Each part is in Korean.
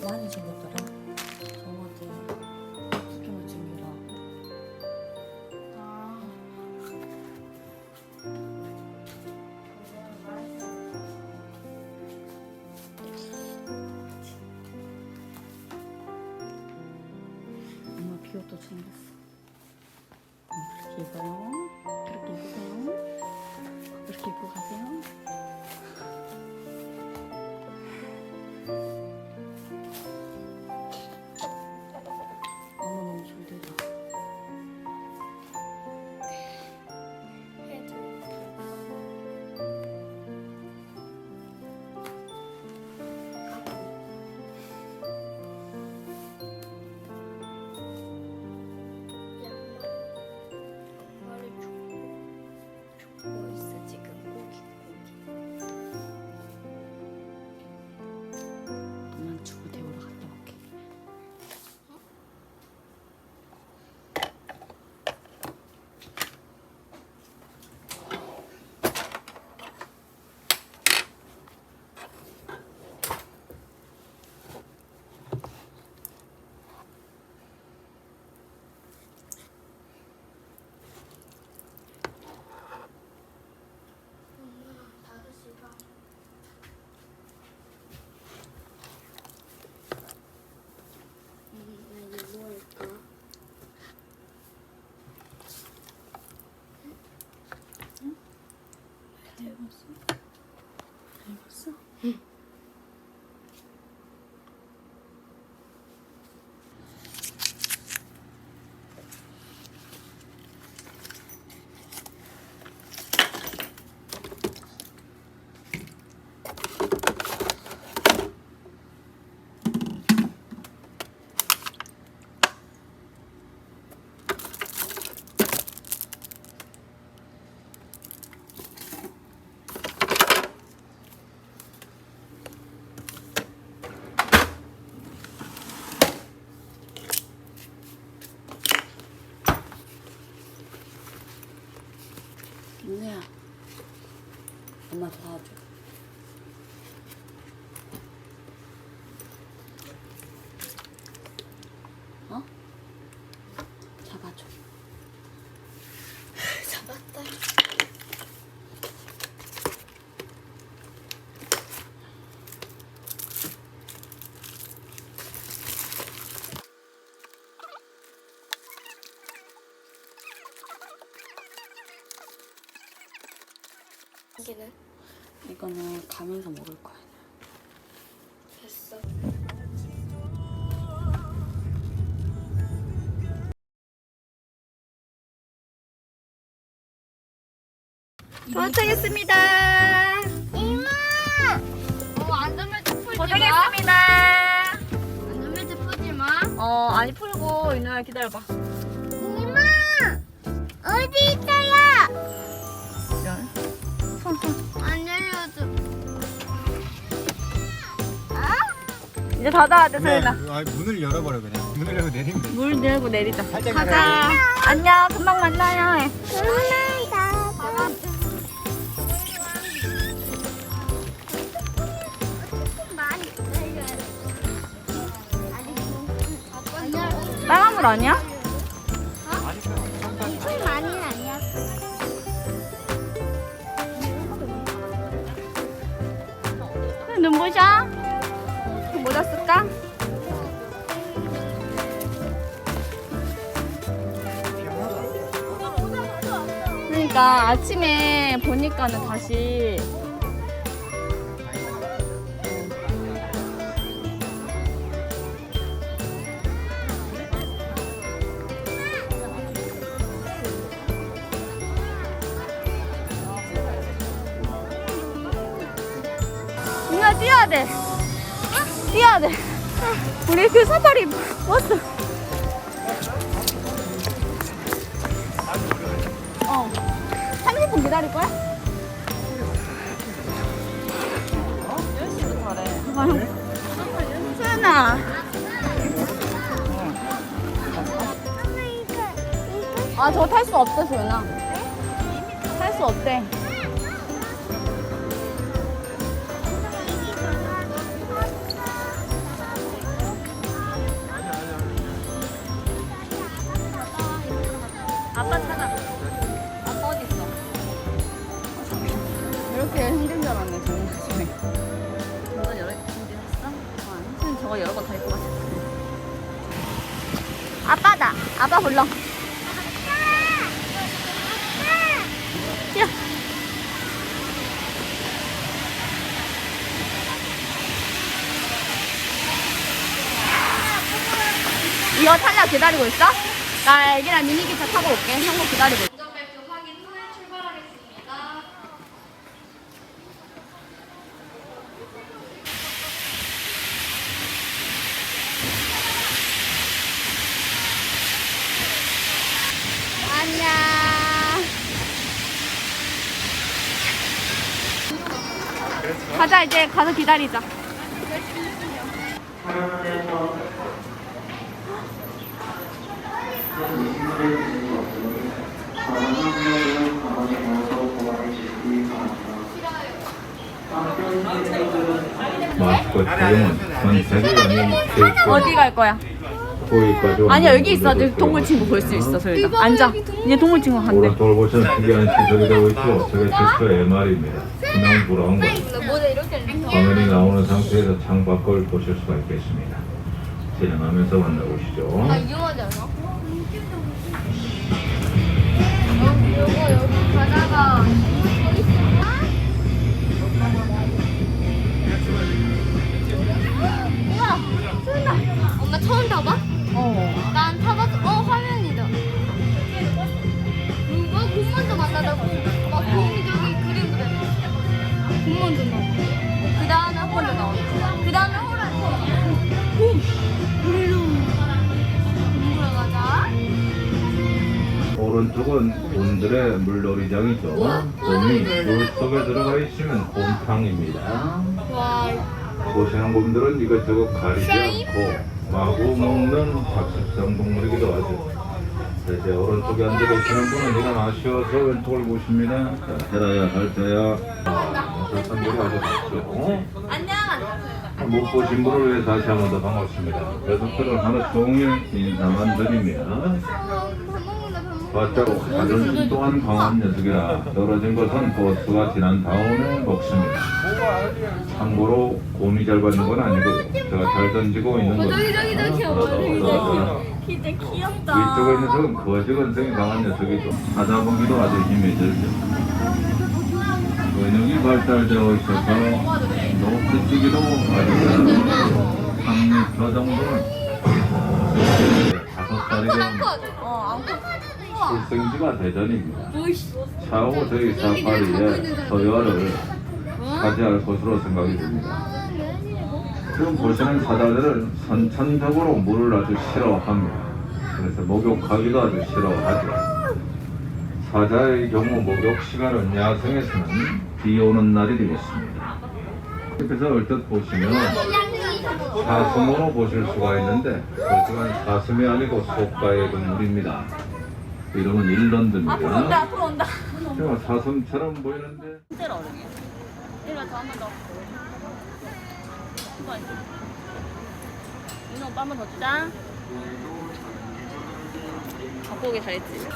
뭐 하는 친구더라? 잘 입었어? 잘 입었어? 민우야, 엄마 도와줘. 어? 잡아줘. 잡았다. 여기는 이거는 가면서 먹을 거야. 됐어. 도착했습니다. 이마. 어 안전벨트 풀지 마. 고생했습니다. 안전벨트 풀지 마. 어, 아니 풀고 이누야 기다려봐. 이제 닫아야 돼, 네, 소연아. 아, 문을 열어버려 그냥. 문을 열고 내리면 돼. 물 내고 내리자. 살짝 가자. 안녕, 금방 만나요. 빨간 물 아니야? 엄청 많이 아니야. 눈부셔? 쓸까? 그러니까 아침에 보니까는 다시 뛰어야 돼. 뛰어야 돼. 우리 그 사파리 버스. 어. 30분 기다릴 거야? 수연아. 아, 저거 탈수 없대, 수연아. 탈 수 없대. 아빠 불러. 뛰어. 이거 탈락 기다리고 있어? 나 애기랑 미니기차 타고 올게. 형부 기다리고. 운전벨트 확인 후에 출발하겠습니다. 안녕. 가자 이제 가서 기다리자. 전 어디 갈 거야? 보이까지 아니야 여기 있어. 저 동물 친구 볼 수 있어. 소희가 앉아. 이제 동물 친구 간대. 오른쪽을 보시면 특이한 시설이 되고 있고 저게 제스처 MR입니다. 투명 브라운 것 화면이 나오는 상태에서 창 밖을 보실 수가 있겠습니다. 진행하면서 만나보시죠. 이용하지 않아? 어, 요거 여기 가다가 우와, 소연아. 엄마 처음 타봐? 어. 난 타봤어. 어, 화면이다. 누가 공무원도 만나다 공. 막 공이 저기 그림 그려. 공무원도 나와. 그 다음에 더 나와. 그 다음에 호랑. 공. 물로. 공부러 가자. 오른쪽은 곤들의 물놀이장이죠. 곰이 물 속에 들어가 있으면 곰탕입니다. 와, 보시는 곰들은 이것저것 가리지 않고 마구 먹는 잡식성 동물이기도 하죠. 자, 이제 오른쪽에 앉아 계시는 분은 이건 아쉬워서 왼쪽을 보십니다. 자, 헤라야, 달자야. 설탕 좋죠. 안녕. 못 보신 분을 위해 다시 한 번 더 반갑습니다. 계속해서 하루 종일 인사만 드립니 바짝 자존심 또한 강한 녀석이라 떨어진 것은 버스가 지난 다음에 먹습니다. 참고로 곰이 잘 받는 건 아니고 제가 잘 던지고 있는. 저기, 저기, 저기, 저기, 진짜 귀엽다. 위쪽에 있는 녀석은 거지 건성이 강한 녀석이죠. 찾아보기도 아주 힘이 들죠. 근육이 발달되어 있어서 높이 뛰기도 아주 잘합니다. 3m 정도는 다섯 살이 어, 출생지가 대전입니다. 차후 저희 사파리의 서열을 차지할 것으로 생각이 듭니다. 지금 보시는 사자들은 선천적으로 물을 아주 싫어합니다. 그래서 목욕하기도 아주 싫어하죠. 사자의 경우 목욕 시간은 야생에서는 비 오는 날이 되겠습니다. 그래서 얼핏 보시면 사슴으로 보실 수가 있는데 하지만 사슴이 아니고 속가의 동물입니다. 이름은 일런드입니다. 앞으로 온다, 앞으로 온다. 제가 사슴처럼 보이는데 진짜로 어른이야. 이리 와서 한번 더. 한번 윤호 오빠 한 번 더 주자. 갖고 오길 잘했지.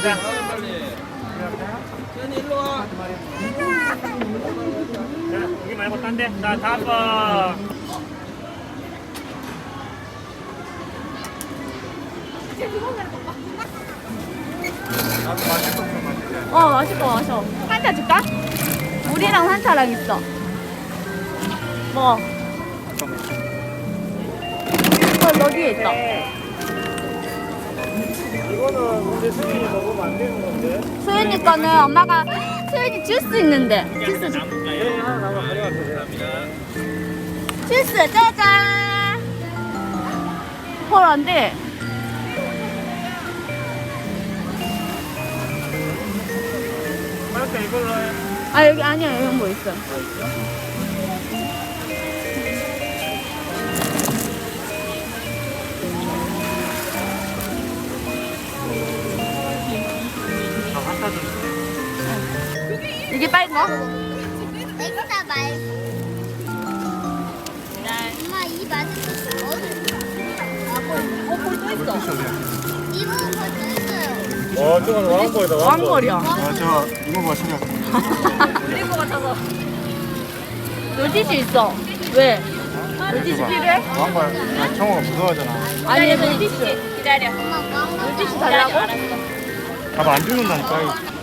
빨리 가자 여기 말고 딴 데 자 다번 어, 마실 거 마셔. 한차 줄까? 우리랑 한차랑 있어. 뭐? 어, 여기에 있다. 이거는 근데 수빈이 먹으면 안 되는 건데 소연이 거는 엄마가 소연이 주스 있는데. 주스 줄예 하나 남아 가져가세요 주스 짜잔. 헐, 안 돼. 그러니까 이걸로 해 아, 여기 아니야. 여기 뭐 있어. 이게 빨간 거? 애기다 말고. 엄마 이거 어디? 어, 벌써 있어. 이모는 벌써 있어요. 어, 저건 왕거. 왕거리야. 아, 저, 이거 봐, 시작. 그릴 것 같아서. 물티슈 있어. 왜? 물티슈 필요해? 왕거, 아, 청어가 무서워하잖아. 아니, 물티슈. 기다려. 엄마 물티슈 달라고? 가만 안 죽는다니까. 이거.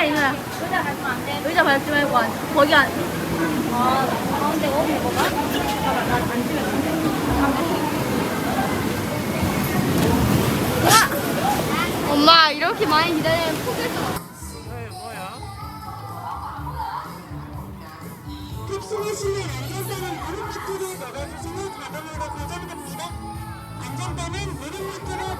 차 이누야 의자 밟으면 안 돼. 의자 밟지 말고 앉아. 거기 앉. 아, 가운데 뭐가? 잠깐만, 나 앉으면 안 돼. 와! 엄마 이렇게 많이 기다리면 포기했어. 탑승에 실린 안전벨은 무릎 밑으로 내려주시면 자동으로 고정됩니다. 안전벨은 무릎 밑으로